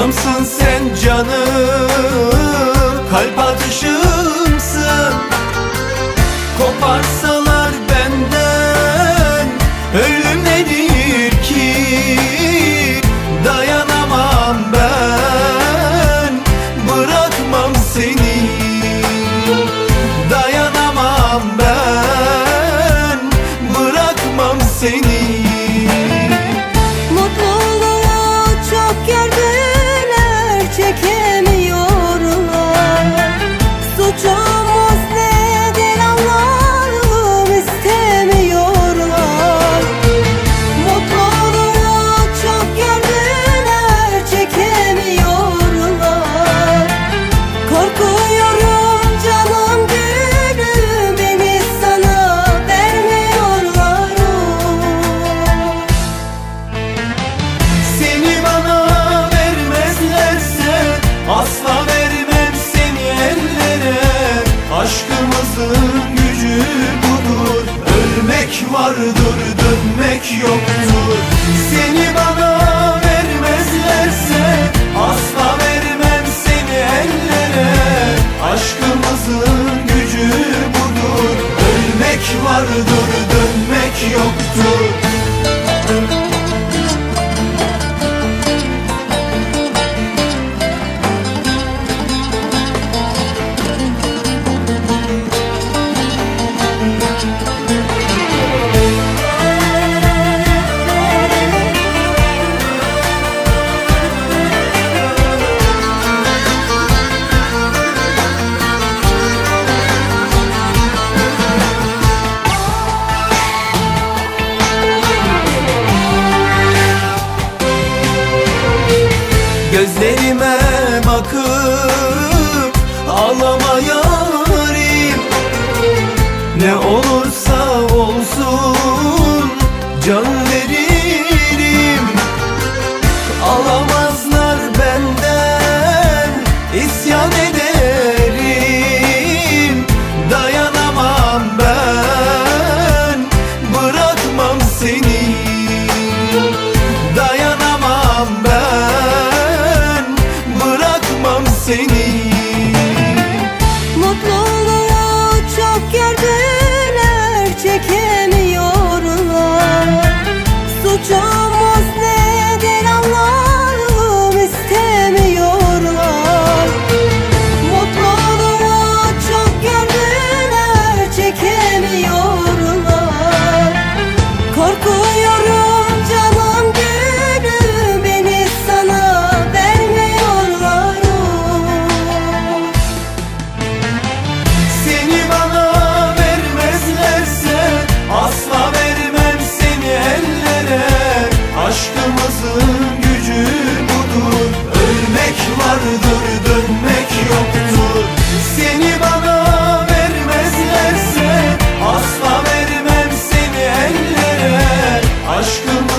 Aklımsın sen canım Kalp atışımsın. Koparsalar benden Ölüm nedir ki? Dayanamam ben Bırakmam seni. Dayanamam ben Bırakmam seni. vardır dönmek yoktur. Dertlerime bakın sem mim.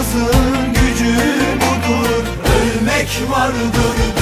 Yaşasın gücü budur. Ölmek vardır.